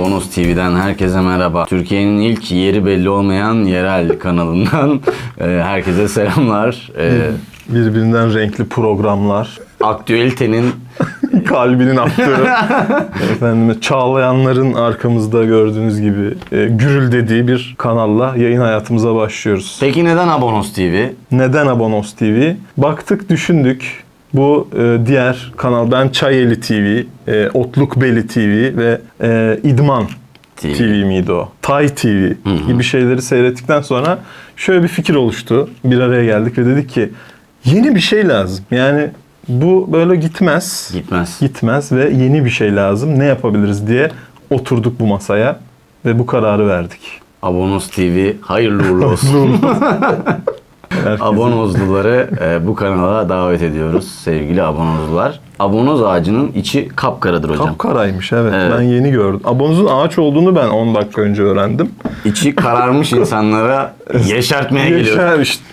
Abonos TV'den herkese merhaba. Türkiye'nin ilk yeri belli olmayan yerel kanalından e, herkese selamlar. E, Birbirinden renkli programlar. aktüelitenin Kalbinin attığı. Efendim Çağlayanların arkamızda gördüğünüz gibi e, gürül dediği bir kanalla yayın hayatımıza başlıyoruz. Peki neden Abonos TV? Neden Abonos TV? Baktık düşündük. Bu e, diğer kanal ben Çayeli TV, e, Otluk Beli TV ve e, İdman TV. TV. miydi o? Tay TV gibi şeyleri seyrettikten sonra şöyle bir fikir oluştu. Bir araya geldik ve dedik ki yeni bir şey lazım. Yani bu böyle gitmez. Gitmez. Gitmez ve yeni bir şey lazım. Ne yapabiliriz diye oturduk bu masaya ve bu kararı verdik. Abonos TV hayırlı uğurlu olsun. Abonozluları e, bu kanala davet ediyoruz sevgili abonozlular. Abonoz ağacının içi kapkaradır hocam. Kapkaraymış evet. Evet. Ben yeni gördüm. Abonuzun ağaç olduğunu ben 10 dakika önce öğrendim. İçi kararmış insanlara yeşertmeye geliyor. Yaşar işte.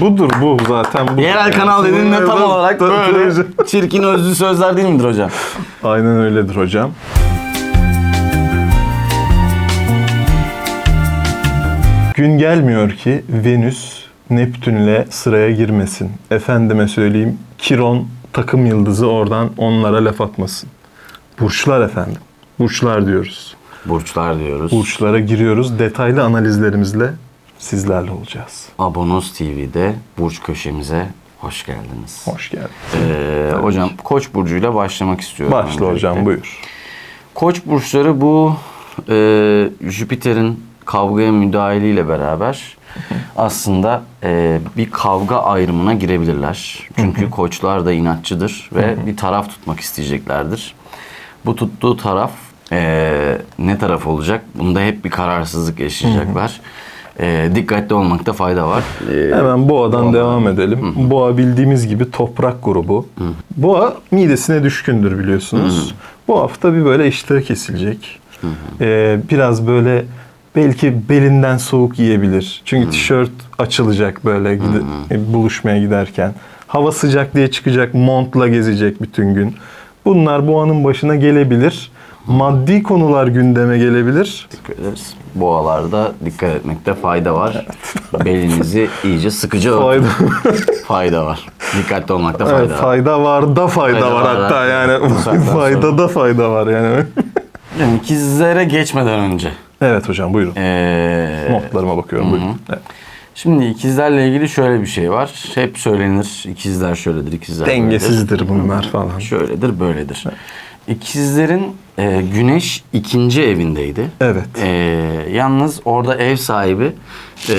Budur bu zaten. Bu. Yerel kanal dediğinde tam olarak böyle çirkin özlü sözler değil midir hocam? Aynen öyledir hocam. Gün gelmiyor ki Venüs Neptün'le sıraya girmesin. Efendime söyleyeyim Kiron takım yıldızı oradan onlara laf atmasın. Burçlar efendim. Burçlar diyoruz. Burçlar diyoruz. Burçlara giriyoruz. Detaylı analizlerimizle sizlerle olacağız. Abonos TV'de Burç köşemize hoş geldiniz. Hoş geldin. Ee, hocam Koç burcuyla başlamak istiyorum. Başla öncelikle. hocam buyur. Koç burçları bu e, Jüpiter'in kavgaya müdahaleyle beraber aslında e, bir kavga ayrımına girebilirler. Çünkü koçlar da inatçıdır ve bir taraf tutmak isteyeceklerdir. Bu tuttuğu taraf e, ne taraf olacak? Bunda hep bir kararsızlık yaşayacaklar. E, dikkatli olmakta fayda var. E, Hemen Boğa'dan Boğa'dan. devam edelim. Boğa bildiğimiz gibi toprak grubu. Boğa midesine düşkündür biliyorsunuz. Bu hafta bir böyle iştahı kesilecek. Ee, biraz böyle belki belinden soğuk yiyebilir. Çünkü tişört açılacak böyle gide- e, buluşmaya giderken. Hava sıcak diye çıkacak, montla gezecek bütün gün. Bunlar Boğa'nın başına gelebilir. Maddi konular gündeme gelebilir. Teşekkür ederiz. Boğalarda dikkat etmekte fayda var. Belinizi iyice sıkıcı örtün. Fayda, Fayda var. Dikkatli olmakta fayda evet, var. fayda var da fayda, Fayda var var, hatta yani fayda da fayda var yani. Yani ikizlere geçmeden önce. Evet hocam buyurun. Ee, Notlarıma bakıyorum buyurun. Evet. şimdi ikizlerle ilgili şöyle bir şey var. Hep söylenir. İkizler şöyledir, ikizler böyledir. Dengesizdir bunlar falan. Şöyledir, böyledir. İkizlerin e, güneş ikinci evindeydi. Evet. E, yalnız orada ev sahibi e,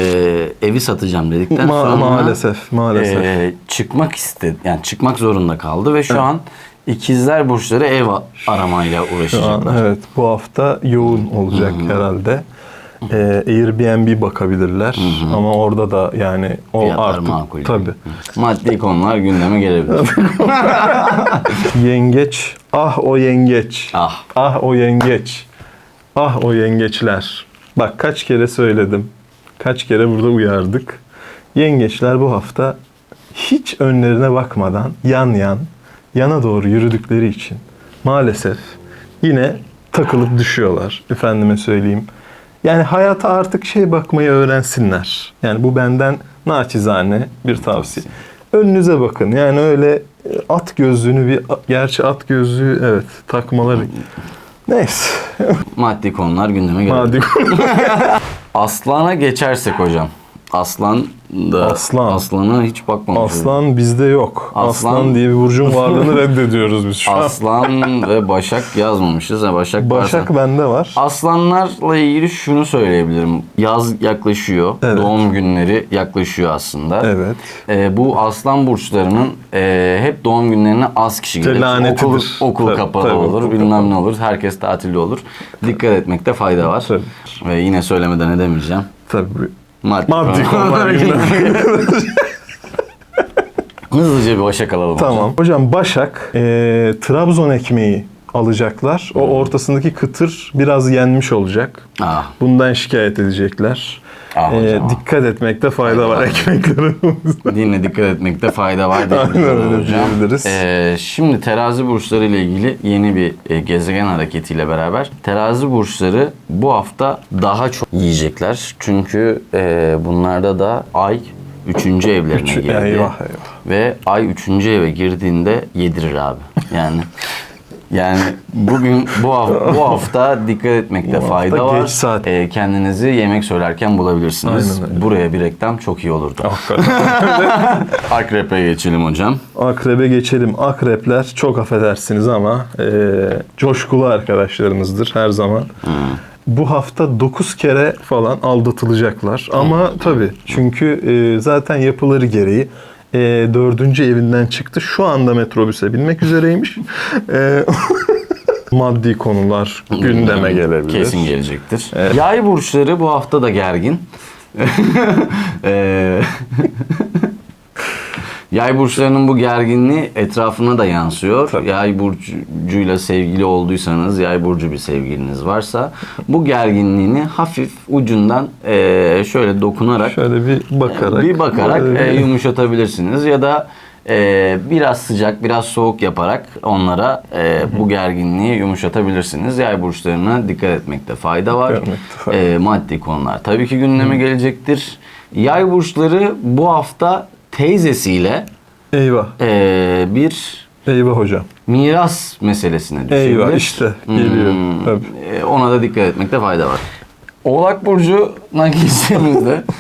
evi satacağım dedikten Ma- sonra maalesef, maalesef. e, çıkmak istedi. Yani çıkmak zorunda kaldı ve şu an ikizler burçları ev aramayla Şu an uğraşacaklar. evet bu hafta yoğun olacak herhalde. Ee, Airbnb bakabilirler ama orada da yani o Fiyatlar artık makul. tabii. Maddi konular gündeme gelebilir. Yengeç, ah o yengeç. ah. Ah o yengeç. Ah o yengeçler. Bak kaç kere söyledim. Kaç kere burada uyardık. Yengeçler bu hafta hiç önlerine bakmadan yan yan yana doğru yürüdükleri için maalesef yine takılıp düşüyorlar. Efendime söyleyeyim. Yani hayata artık şey bakmayı öğrensinler. Yani bu benden naçizane bir tavsiye. Önünüze bakın. Yani öyle e, at gözlüğünü bir gerçi at gözlüğü evet takmaları neyse. Maddi konular gündeme gelebilir. Hadi. Aslana geçersek hocam. Aslan da Aslan. aslana hiç bakmamışız. Aslan bizde yok. Aslan, Aslan- diye bir burcun varlığını reddediyoruz biz şu an. Aslan ve Başak yazmamışız. Ha, Başak, Başak varsa. bende var. Aslanlarla ilgili şunu söyleyebilirim. Yaz yaklaşıyor. Evet. Doğum günleri yaklaşıyor aslında. Evet. Ee, bu aslan burçlarının e, hep doğum günlerine az kişi gelir. lanetidir. Okul, okul Tabii, kapalı tabii, olur, okul bilmem kapalı. ne olur. Herkes tatilde olur. Dikkat etmekte fayda var. Tabii. Ve yine söylemeden edemeyeceğim. Tabii. Maddi, Maddi konular Hızlıca bir başak alalım. Tamam. Hocam Başak e, Trabzon ekmeği alacaklar. O ortasındaki kıtır biraz yenmiş olacak. Ah, Bundan şikayet edecekler. Ah ah. dikkat etmekte fayda var ekmeklerimizde. dinle dikkat etmekte fayda var diyebiliriz. Ee, şimdi terazi burçları ile ilgili yeni bir e, gezegen hareketiyle beraber terazi burçları bu hafta daha çok yiyecekler. Çünkü e, bunlarda da ay 3. evlerine Üç- girdi. eyvah, eyvah. Ve ay 3. eve girdiğinde yedirir abi. Yani yani bugün bu hafta, bu hafta dikkat etmekte Bu hafta fayda var. geç saat. Ee, kendinizi yemek söylerken bulabilirsiniz. Aynen öyle. Buraya bir reklam çok iyi olurdu. Hakikaten. Akrep'e geçelim hocam. Akrebe geçelim. Akrepler çok affedersiniz ama e, coşkulu arkadaşlarımızdır her zaman. Bu hafta 9 kere falan aldatılacaklar. Ama tabii çünkü e, zaten yapıları gereği e, dördüncü evinden çıktı. Şu anda metrobüse binmek üzereymiş. E, maddi konular gündeme gelebilir. Kesin gelecektir. Evet. Yay burçları bu hafta da gergin. Yay burçlarının bu gerginliği etrafına da yansıyor. Tabii. Yay burcuyla sevgili olduysanız, yay burcu bir sevgiliniz varsa bu gerginliğini hafif ucundan eee, şöyle dokunarak Şöyle bir bakarak. bir bakarak e, yumuşatabilirsiniz ya da e, biraz sıcak, biraz soğuk yaparak onlara e, bu gerginliği yumuşatabilirsiniz. Yay burçlarına dikkat etmekte fayda var. Etmekte E, maddi konular tabii ki gündeme gelecektir. Yay burçları bu hafta teyzesiyle Eyvah. e, bir Eyvah hocam. miras meselesine düşebilir. Eyvah işte geliyor. Hmm, Tabii. e, ona da dikkat etmekte fayda var. Oğlak burcuna girdiğimizde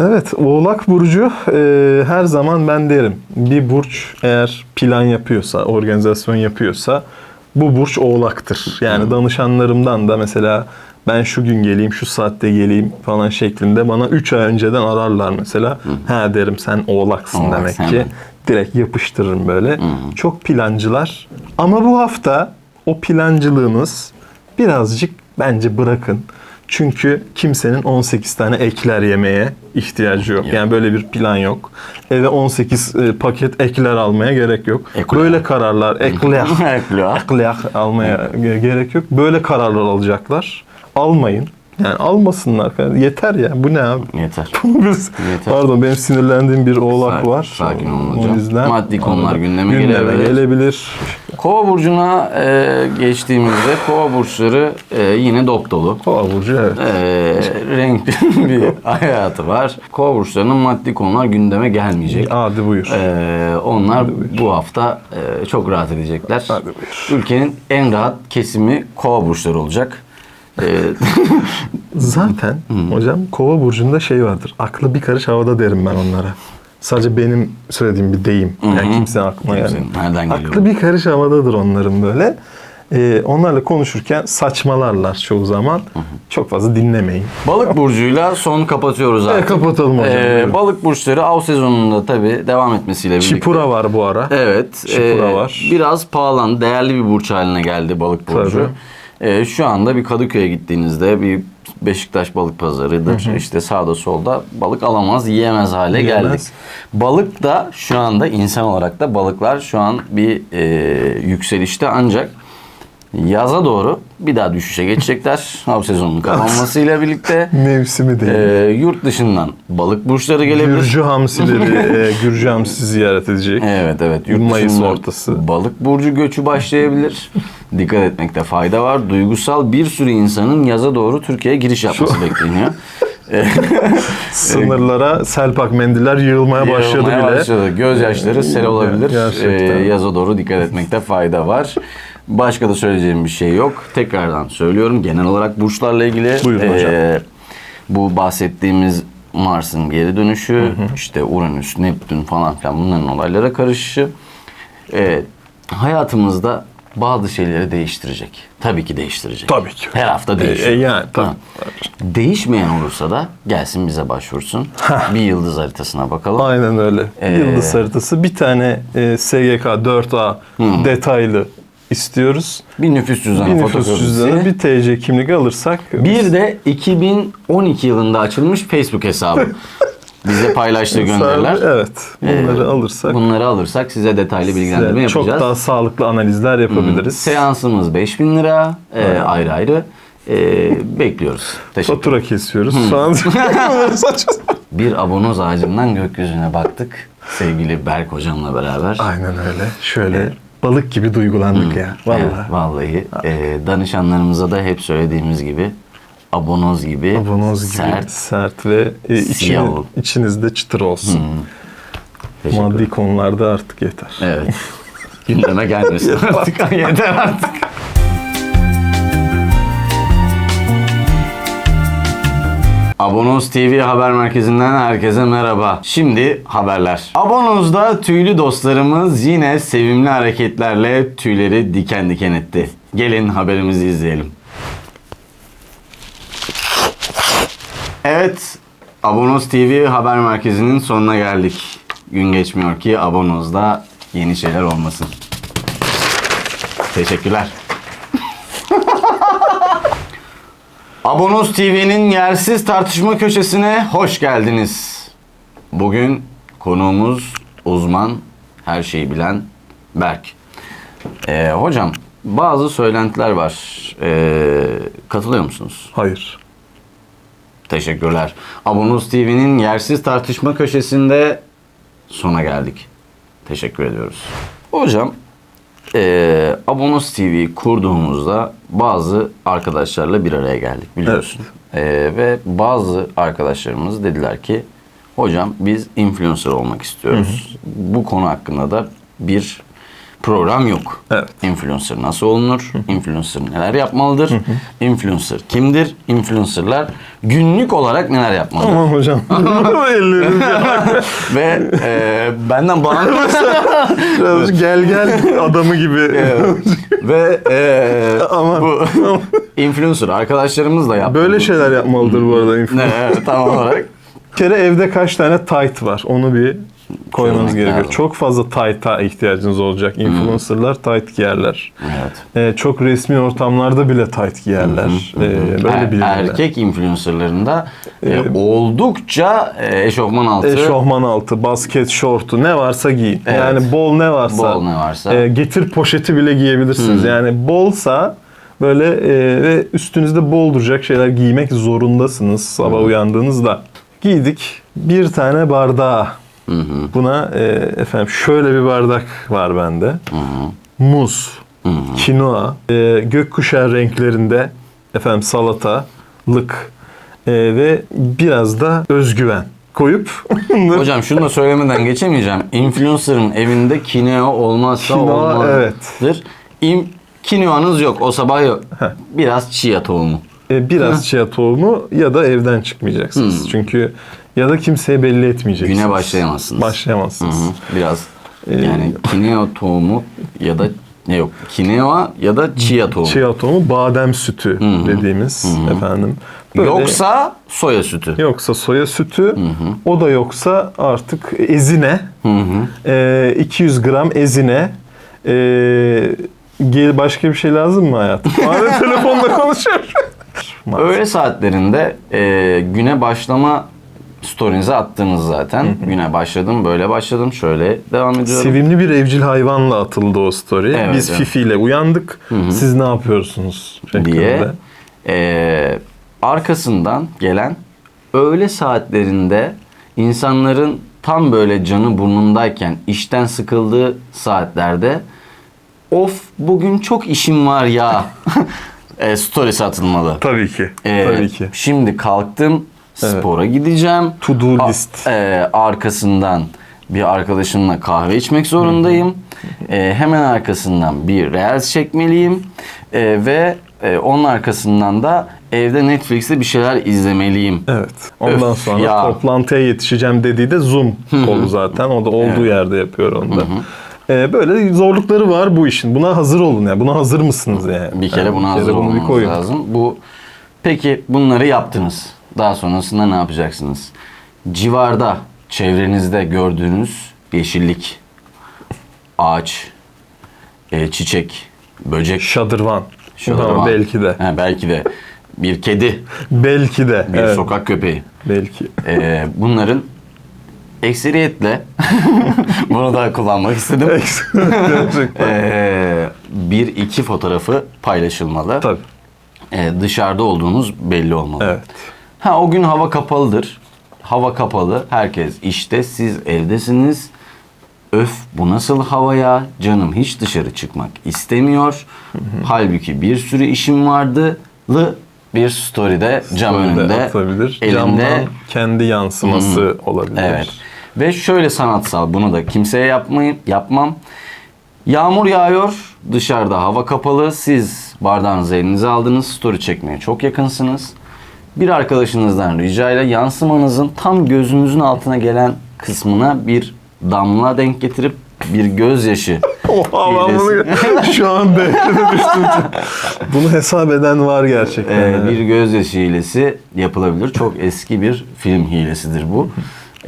Evet, Oğlak Burcu e, her zaman ben derim. Bir burç eğer plan yapıyorsa, organizasyon yapıyorsa bu burç Oğlak'tır. Yani danışanlarımdan da mesela ben şu gün geleyim, şu saatte geleyim falan şeklinde bana 3 ay önceden ararlar mesela. Ha derim sen Oğlaksın Oğlak demek sen. ki. Direkt yapıştırırım böyle. Çok plancılar. Ama bu hafta o plancılığınız birazcık bence bırakın. Çünkü kimsenin 18 tane ekler yemeye ihtiyacı yok. Yok. Yani böyle bir plan yok. Eve 18 e, paket ekler almaya gerek yok. Ekler. Böyle kararlar, ekler, Ekler. almaya ge- gerek yok. Böyle kararlar alacaklar. Almayın. Yani almasınlar. Yeter ya. Bu ne abi? yeter. Biz- Yeter. Pardon benim sinirlendiğim bir oğlak Sakin- var. sakin olun O hocam. yüzden Maddi konular gündeme gündeme gelebilir. gelebilir. Kova burcuna e, geçtiğimizde kova burçları e, yine dop dolu. Kova burcu evet. E, renkli bir hayatı var. Kova burçlarının maddi konular gündeme gelmeyecek. Hadi buyur. E, onlar bu hafta e, çok rahat edecekler. Hadi buyur. Ülkenin en rahat kesimi kova burçları olacak. E, Zaten hocam kova burcunda şey vardır. Aklı bir karış havada derim ben onlara. Sadece benim söylediğim bir deyim. Yani kimsenin aklına gelmiyor. nereden geliyor Aklı bu? bir karış havadadır onların böyle. Ee, onlarla konuşurken saçmalarlar çoğu zaman. Çok fazla dinlemeyin. Balık burcuyla son kapatıyoruz E, artık. kapatalım hocam. E, buyurun. balık burçları av sezonunda tabii devam etmesiyle birlikte. Çipura var bu ara. Evet. Çipura e, var. Biraz pahalan, değerli bir burç haline geldi balık burcu. E, şu anda bir Kadıköy'e gittiğinizde bir Beşiktaş balık pazarıdır. İşte sağda solda balık alamaz, yiyemez hale Yiyemez. geldik. Balık da şu anda insan olarak da balıklar şu an bir e, yükselişte ancak yaza doğru bir daha düşüşe geçecekler. Av sezonunun kapanmasıyla birlikte. Mevsimi değil. E, yurt dışından balık burçları gelebilir. Gürcü hamsileri, e, Gürcü hamsi ziyaret edecek. Evet evet. Yurt Mayıs ortası. Balık burcu göçü başlayabilir. Dikkat etmekte fayda var. Duygusal bir sürü insanın yaza doğru Türkiye'ye giriş yapması bekleniyor. Sınırlara selpak mendiller yığılmaya başladı Yığılmaya bile. başladı. Gözyaşları sel olabilir. Gerçekten. Ee, yaza doğru dikkat etmekte fayda var. Başka da söyleyeceğim bir şey yok. Tekrardan söylüyorum. Genel olarak burçlarla ilgili Buyurun hocam. ee, bu bahsettiğimiz Mars'ın geri dönüşü, işte Uranüs, Neptün falan filan bunların olaylara karışışı ee, hayatımızda bazı şeyleri değiştirecek. Tabii ki değiştirecek. Tabii ki. Her hafta değişiyor. E, e, yani, tabii. Ha. Değişmeyen olursa da gelsin bize başvursun. bir yıldız haritasına bakalım. Aynen öyle. Ee, Yıldız haritası. Bir tane e, SGK 4A detaylı istiyoruz. Bir nüfus cüzdanı Bir nüfus cüzdanı, bir TC kimlik alırsak Bir de 2012 yılında açılmış Facebook hesabı. bize paylaştığı gönderiler. Evet. Bunları alırsak Bunları alırsak size detaylı bilgilendirme size yapacağız. çok daha sağlıklı analizler yapabiliriz. Seansımız 5000 lira. Ee, ayrı ayrı. Ee, bekliyoruz. Teşekkür Fatura kesiyoruz. Falan. Saçma. Bir abonoz ağacından gökyüzüne baktık. Sevgili Berk hocamla beraber. Aynen öyle. Şöyle balık gibi duygulandık ya. Vallahi. Evet, vallahi. Ee, danışanlarımıza da hep söylediğimiz gibi abonoz gibi, Abonoz gibi sert. sert, ve e, ol. içinizde çıtır olsun. Teşekkür Maddi konularda artık yeter. Evet. Gündeme gelmesin artık. Yeter artık. Abonoz TV haber merkezinden herkese merhaba. Şimdi haberler. Abonoz'da tüylü dostlarımız yine sevimli hareketlerle tüyleri diken diken etti. Gelin haberimizi izleyelim. Evet, Abonoz TV haber merkezinin sonuna geldik. Gün geçmiyor ki Abonoz'da yeni şeyler olmasın. Teşekkürler. Abonoz TV'nin yersiz tartışma köşesine hoş geldiniz. Bugün konuğumuz uzman, her şeyi bilen Berk. Ee, hocam bazı söylentiler var. Ee, katılıyor musunuz? Hayır. Teşekkürler. Abonoz TV'nin yersiz tartışma köşesinde sona geldik. Teşekkür ediyoruz. Hocam, eee Abonoz TV kurduğumuzda bazı arkadaşlarla bir araya geldik biliyorsun. Eee, ve bazı arkadaşlarımız dediler ki, hocam biz influencer olmak istiyoruz. Bu konu hakkında da bir program yok. Evet. Influencer nasıl olunur? Influencer neler yapmalıdır? Influencer kimdir? Influencerlar günlük olarak neler yapmalıdır? Aman hocam. Elleriniz Ve e, benden bağımsız biraz gel gel adamı gibi. ve e, Aman. bu influencer arkadaşlarımız da yaptı. Böyle şeyler yapmalıdır bu arada. influencer. Evet, tam olarak. Bir kere evde kaç tane tight var? Onu bir koymanız gerekiyor. lazım. Çok fazla tight'a ihtiyacınız olacak. Influencerlar tight giyerler. Evet. Ee, çok resmi ortamlarda bile tight giyerler. Ee, böyle Er- bilirler. erkek influencerlarında e, Ee, oldukça e, eşofman altı Eşofman altı, basket şortu ne varsa giyin. Evet. Yani bol ne varsa. Bol ne varsa. e, getir poşeti bile giyebilirsiniz. Yani bolsa böyle e, ve üstünüzde bol duracak şeyler giymek zorundasınız sabah uyandığınızda. Giydik bir tane bardağı. Buna e, efendim şöyle bir bardak var bende. Muz, kinoa, e, gökkuşağı renklerinde efendim salatalık e, ve biraz da özgüven koyup Hocam şunu da söylemeden geçemeyeceğim. Influencer'ın evinde kineo olmazsa Kinoa, olmazdır. İm, kinoanız yok. O sabah yok. Biraz chia tohumu. E, biraz chia tohumu ya da evden çıkmayacaksınız. Çünkü ya da kimseye belli etmeyeceksiniz. Güne başlayamazsınız. Başlayamazsınız. Hı, Biraz Ee, yani kineo tohumu ya da ne yok kineo ya da chia tohumu. Chia tohumu badem sütü dediğimiz efendim. Böyle- Yoksa soya sütü. yoksa soya sütü, o da yoksa artık ezine, e, 200 gram ezine, e, gel başka bir şey lazım mı hayatım? Hala telefonla konuşuyorum. Öğle saatlerinde e, güne başlama story'nize attınız zaten. Güne başladım, böyle başladım, şöyle devam ediyorum. Sevimli bir evcil hayvanla atıldı o story. Evet, Biz evet. Fifi ile uyandık. Siz ne yapıyorsunuz? şeklinde. diye e, arkasından gelen öğle saatlerinde insanların tam böyle canı burnundayken işten sıkıldığı saatlerde of bugün çok işim var ya e, stories atılmalı. Tabii ki. E, Tabii ki. Şimdi kalktım spora gideceğim. To do A- list. e, arkasından bir arkadaşımla kahve içmek zorundayım. E, hemen arkasından bir reels çekmeliyim. E, ve e, onun arkasından da evde Netflix'te bir şeyler izlemeliyim. Evet. Ondan Öf sonra ya. toplantıya yetişeceğim dediği de Zoom oldu zaten. O da olduğu yerde yapıyor onu da. Ee, böyle zorlukları var bu işin. Buna hazır olun ya. Buna hazır mısınız yani? Bir kere Yani buna hazır bunu bir olmanız koyun. lazım. Bu peki bunları yaptınız. Daha sonrasında ne yapacaksınız? Civarda, çevrenizde gördüğünüz yeşillik, ağaç, e, çiçek, böcek, Şadırvan. şadırvan. Tamam, belki de. Ha, belki de bir kedi, Belki de. bir evet, sokak köpeği. Belki. E, bunların ekseriyetle bunu da kullanmak istedim. Gerçekten. Ee, bir iki fotoğrafı paylaşılmalı. Tabii. Ee, dışarıda olduğunuz belli olmalı. Evet. Ha o gün hava kapalıdır. Hava kapalı. Herkes işte siz evdesiniz. Öf bu nasıl hava ya? Canım hiç dışarı çıkmak istemiyor. Halbuki bir sürü işim vardı. Lı bir story'de cam Story'de önünde atabilir. elinde Camdan kendi yansıması olabilir. Evet. Ve şöyle sanatsal bunu da kimseye yapmayın, yapmam. Yağmur yağıyor, dışarıda hava kapalı. Siz bardağınızı elinize aldınız, story çekmeye çok yakınsınız. Bir arkadaşınızdan ricayla yansımanızın tam gözünüzün altına gelen kısmına bir damla denk getirip bir gözyaşı Oha ben bunu şu an dehşete düştüm. Bunu hesap eden var gerçekten. Ee, bir gözyaşı hilesi yapılabilir. Çok eski bir film hilesidir bu.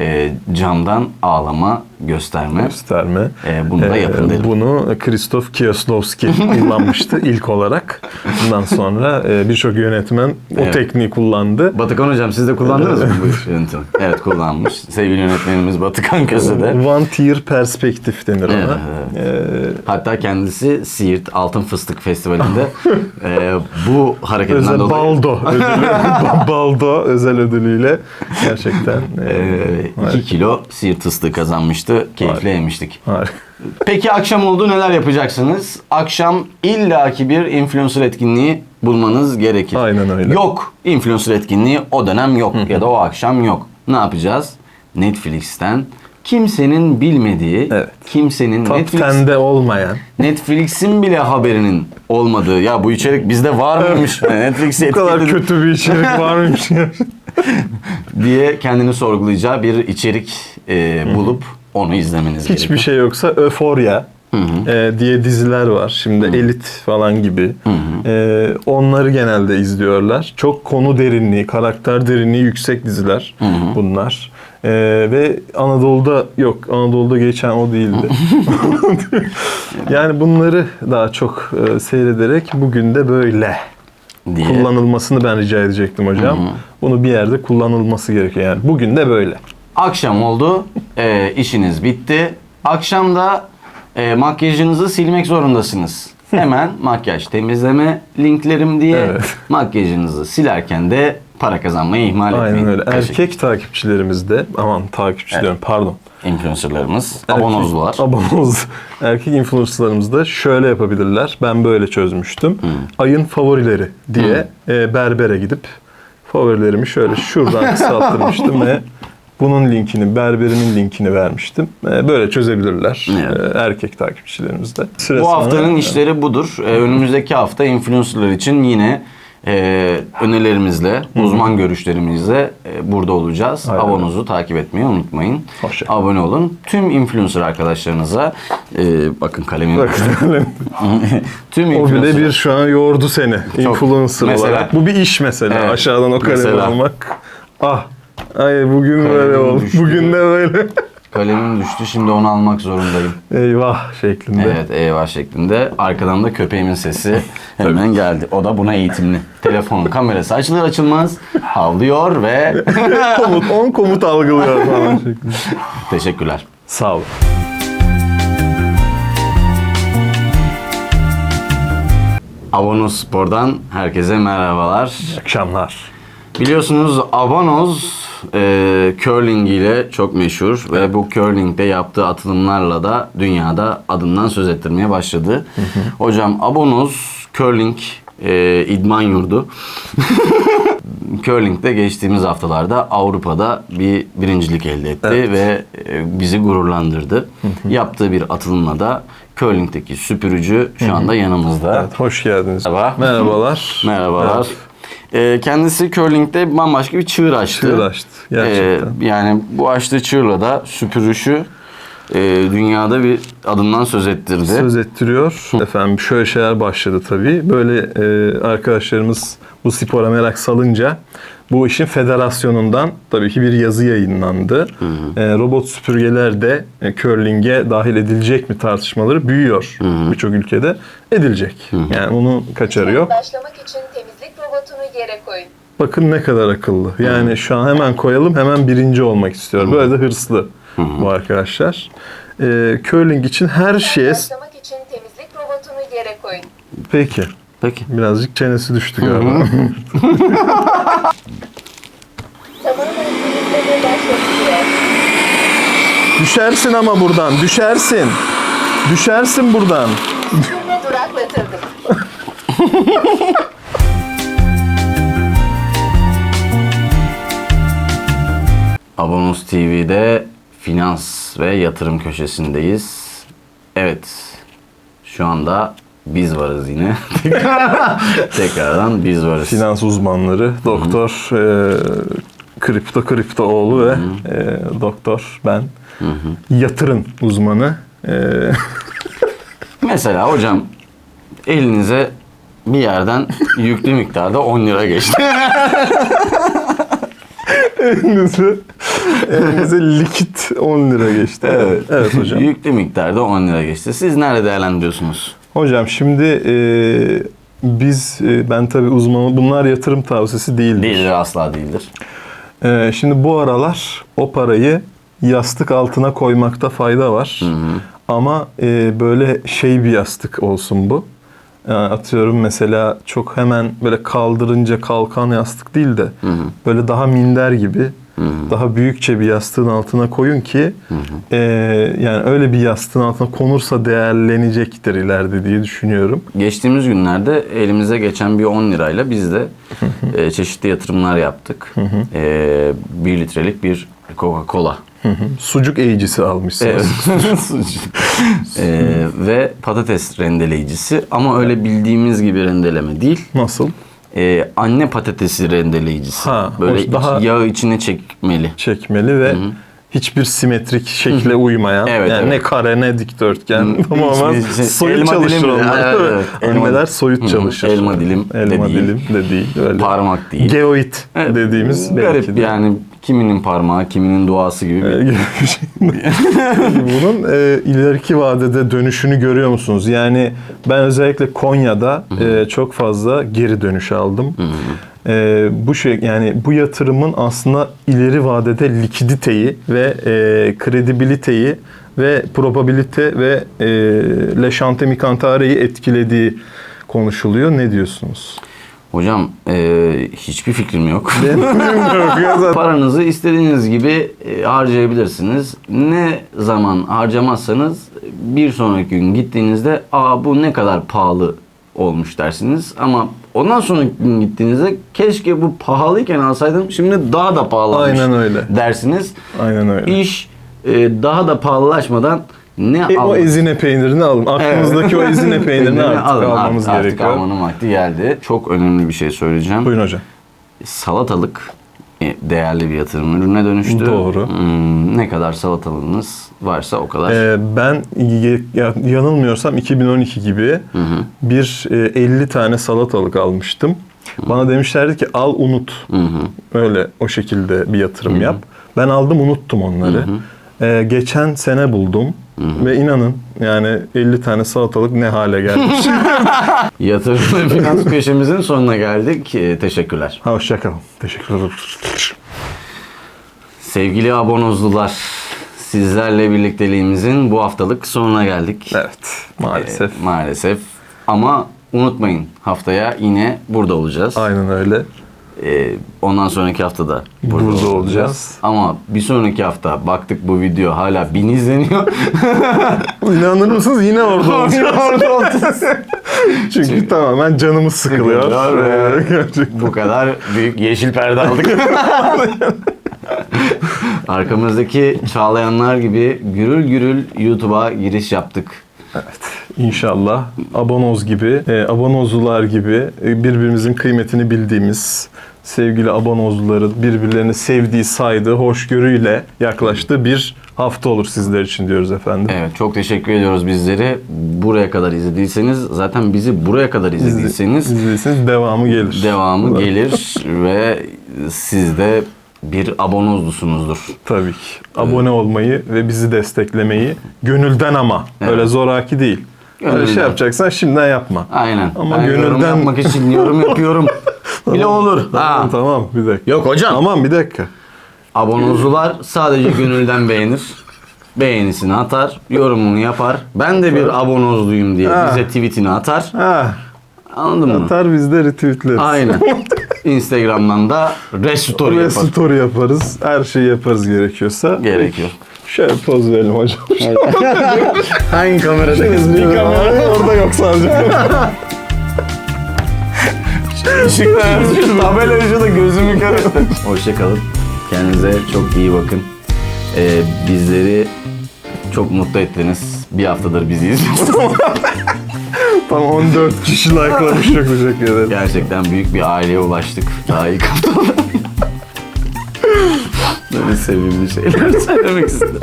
Ee, camdan ağlama gösterme. gösterme. Ee, bunu da yapın derim. Bunu Krzysztof Kieslowski kullanmıştı ilk olarak. Bundan sonra e, birçok yönetmen o Evet. tekniği kullandı. Batıkan hocam siz de kullandınız mı bu yöntemi? Evet kullanmış. Sevgili yönetmenimiz Batıkan Köse'de. One tier perspektif denir ona. Evet, Ee, Hatta kendisi Siirt Altın Fıstık Festivali'nde e, bu hareketinden özel dolayı Baldo ödülü, Baldo özel ödülüyle gerçekten e, 2 kilo Siirt fıstığı kazanmıştı. Keyifle Harika. yemiştik. harika. Peki akşam oldu neler yapacaksınız? Akşam illaki bir influencer etkinliği bulmanız gerekir. Aynen öyle. Yok influencer etkinliği o dönem yok ya da o akşam yok. Ne yapacağız? Netflix'ten kimsenin bilmediği, Evet. kimsenin Top Netflix 10'de olmayan Netflix'in bile haberinin olmadığı ya bu içerik bizde var mıymış? Netflix'i bu kadar kötü bir içerik varmış ya. diye kendini sorgulayacağı bir içerik e, bulup onu izlemeniz Hiçbir gerekiyor. şey yoksa Euphoria e, diye diziler var. Şimdi Elit falan gibi. E, onları genelde izliyorlar. Çok konu derinliği, karakter derinliği yüksek diziler bunlar. E, ve Anadolu'da yok. Anadolu'da geçen o değildi. yani bunları daha çok e, seyrederek bugün de böyle diye. kullanılmasını ben rica edecektim hocam. Bunu bir yerde kullanılması gerekiyor. Yani bugün de böyle. Akşam oldu, e, işiniz bitti. Akşamda e, makyajınızı silmek zorundasınız. Hemen makyaj temizleme linklerim diye Evet. makyajınızı silerken de para kazanmayı ihmal etmeyin. Aynen öyle. Teşekkür- Erkek takipçilerimiz de aman takipçi Evet. diyorum pardon. influencerlarımız, Erkek- abonozlar. Abonoz. Erkek influencerlarımız da şöyle yapabilirler. Ben böyle çözmüştüm. Ayın favorileri diye e, berbere gidip favorilerimi şöyle şuradan kısalttırmıştım ve bunun linkini, berberinin linkini vermiştim. E, böyle çözebilirler Evet. e, erkek takipçilerimiz de. Süre Bu haftanın işleri budur. Ee, önümüzdeki hafta influencerlar için yine e, önerilerimizle, uzman görüşlerimizle e, burada olacağız. Aynen. Abonunuzu takip etmeyi unutmayın. Hoşça. Abone olun. Tüm influencer arkadaşlarınıza e, bakın kalemim Bakın, Tüm o influencer bile bir şu an yordu seni influencer Mesela- olarak. Bu bir iş mesela. Evet. Aşağıdan o kalemi Mesela. almak. Ah. Ay bugün böyle oldu. Bugün de böyle. Kalemim düştü. Şimdi onu almak zorundayım. Eyvah şeklinde. Evet eyvah şeklinde. Arkadan da köpeğimin sesi hemen geldi. O da buna eğitimli. Telefonun kamerası açılır açılmaz havlıyor ve komut, 10 komut algılıyor falan şeklinde. teşekkürler. Sağ olun. Abonos Spor'dan herkese merhabalar. İyi akşamlar. Biliyorsunuz Abonos e, curling ile çok meşhur ve bu curling'de yaptığı atılımlarla da dünyada adından söz ettirmeye başladı. Hocam Abonos curling e, idman yurdu. Curling'de geçtiğimiz haftalarda Avrupa'da bir birincilik elde etti Evet. ve e, bizi gururlandırdı. Yaptığı bir atılımla da curling'deki süpürücü şu anda yanımızda. Evet, hoş geldiniz. Merhaba. Merhabalar. Merhabalar. Evet, Ee, kendisi curling'de bambaşka bir çığır açtı. Çığır açtı, gerçekten. Ee, yani bu açtığı çığırla da süpürüşü e, dünyada bir adından söz ettirdi. söz ettiriyor. Efendim şöyle şeyler başladı tabii. Böyle e, arkadaşlarımız bu spora merak salınca bu işin federasyonundan tabii ki bir yazı yayınlandı. E, robot süpürgeler de e, curling'e dahil edilecek mi tartışmaları büyüyor birçok ülkede. Edilecek. Yani onun kaçarı yok. Başlamak için temizlik yere koyun. Bakın ne kadar akıllı. Yani şu an hemen koyalım hemen birinci olmak istiyor. Böyle de hırslı. bu arkadaşlar. Ee, curling için her şeye... Başlamak için temizlik robotunu yere koyun. Peki. Peki. Birazcık çenesi düştü galiba. Düşersin ama buradan. Düşersin. Düşersin buradan. Abonos TV'de finans ve yatırım köşesindeyiz. Evet. Şu anda biz varız yine. Tekrardan biz varız. Finans uzmanları, doktor, e, kripto kripto oğlu ve e, doktor ben. Yatırım uzmanı. E, Mesela hocam elinize bir yerden yüklü miktarda 10 lira geçti. elinize, elinize likit 10 lira geçti. Evet, evet hocam. yüklü miktarda 10 lira geçti. Siz nerede değerlendiriyorsunuz? Hocam şimdi e, biz, e, ben tabii uzmanı, bunlar yatırım tavsiyesi değildir. Değildir asla değildir. E, şimdi bu aralar o parayı yastık altına koymakta fayda var. Ama e, böyle şey bir yastık olsun bu. E, atıyorum mesela çok hemen böyle kaldırınca kalkan yastık değil de böyle daha minder gibi daha büyükçe bir yastığın altına koyun ki e, yani öyle bir yastığın altına konursa değerlenecektir ileride diye düşünüyorum. Geçtiğimiz günlerde elimize geçen bir 10 lirayla biz de e, çeşitli yatırımlar yaptık. E, 1 litrelik bir Coca-Cola. Sucuk eğicisi almışsınız. Evet. Sucuk. E, ve patates rendeleyicisi ama öyle bildiğimiz gibi rendeleme değil. Nasıl? E, anne patatesi rendeleyicisi. Ha, Böyle iç- daha- yağı içine çekmeli. çekmeli ve hiçbir simetrik şekle uymayan Evet, yani evet. ne kare ne dikdörtgen tamamen şey- soyut elma çalışır dilim- onlar. Evet, evet. Elma- Anneler soyut çalışır. elma dilim de elma değil. dilim de değil öyle. Parmak değil. Geoid Evet, dediğimiz belki garip de. yani kiminin parmağı, kiminin duası gibi bir Ee, şey. Bunun e, ileriki vadede dönüşünü görüyor musunuz? Yani ben özellikle Konya'da e, çok fazla geri dönüş aldım. E, bu şey yani bu yatırımın aslında ileri vadede likiditeyi ve e, kredibiliteyi ve probabilite ve e, le chante micantare'yi etkilediği konuşuluyor. Ne diyorsunuz? Hocam e, hiçbir fikrim yok. Paranızı istediğiniz gibi e, harcayabilirsiniz. Ne zaman harcamazsanız bir sonraki gün gittiğinizde aa bu ne kadar pahalı olmuş dersiniz. Ama ondan sonraki gün gittiğinizde keşke bu pahalıyken alsaydım şimdi daha da pahalanmış Aynen öyle. dersiniz. Aynen öyle. İş e, daha da pahalılaşmadan ne E, o ezine peynirini alın. Aklınızdaki o ezine peynirini artık alın. almamız artık, gerekiyor. Artık almanın vakti geldi. Çok önemli bir şey söyleyeceğim. Buyurun hocam. Salatalık e, değerli bir yatırım ürüne dönüştü. Doğru. Hmm, ne kadar salatalığınız varsa o kadar. Ee, ben yanılmıyorsam 2012 gibi bir e, 50 tane salatalık almıştım. Bana demişlerdi ki al unut. Öyle o şekilde bir yatırım yap. Ben aldım unuttum onları. Ee, geçen sene buldum. Ve inanın yani 50 tane salatalık ne hale gelmiş. Yatırım finans köşemizin sonuna geldik. E, teşekkürler. ha, hoşçakalın. Teşekkür ederim. Sevgili abonozlular, sizlerle birlikteliğimizin bu haftalık sonuna geldik. Evet maalesef. E, maalesef. Ama unutmayın haftaya yine burada olacağız. Aynen öyle. Ee, ondan sonraki hafta da burada, Burada olacağız. olacağız. Ama bir sonraki hafta baktık bu video hala bin izleniyor. İnanır mısınız yine orada olacağız. Çünkü tamamen canımız sıkılıyor. Ee, bu kadar büyük yeşil perde aldık. Arkamızdaki çağlayanlar gibi gürül gürül YouTube'a giriş yaptık. İnşallah abonoz gibi, e, abonozlular gibi e, birbirimizin kıymetini bildiğimiz sevgili abonozluların birbirlerini sevdiği, saydığı, hoşgörüyle yaklaştığı bir hafta olur sizler için diyoruz efendim. Evet çok teşekkür ediyoruz bizleri. Buraya kadar izlediyseniz zaten bizi buraya kadar izlediyseniz İzlediyseniz devamı gelir. devamı gelir ve siz de bir abonozlusunuzdur. Tabii ki. Abone olmayı ve bizi desteklemeyi gönülden ama. Evet. Öyle zoraki değil. Öyle şey yapacaksan şimdiden yapma. Aynen. Ama ben yorum gönülden- yapmak için yorum yapıyorum. Bile olur. Ha. Tamam, tamam bir dakika. Yok hocam. Tamam bir dakika. Abonozlular sadece gönülden beğenir. beğenisini atar, yorumunu yapar. Ben de bir abonozluyum diye Ha. bize tweetini atar. Ha, Anladın mı? atar biz de retweetleriz. Aynen. Instagram'dan da restore Ve yapar. story yaparız. Her şeyi yaparız gerekiyorsa. Gerekiyor. Şöyle poz verelim hocam. Hangi kamerada bir kamera orada yok sadece. Işıklar, tabela ışığı da gözümü kör etti. Hoşçakalın. Kendinize çok iyi bakın. Ee, bizleri çok mutlu ettiniz. Bir haftadır bizi izliyorsunuz. Tam 14 kişi likelamış çok teşekkür ederim. Gerçekten büyük bir aileye ulaştık. Daha ilk haftada. Böyle sevimli şeyler söylemek istedim.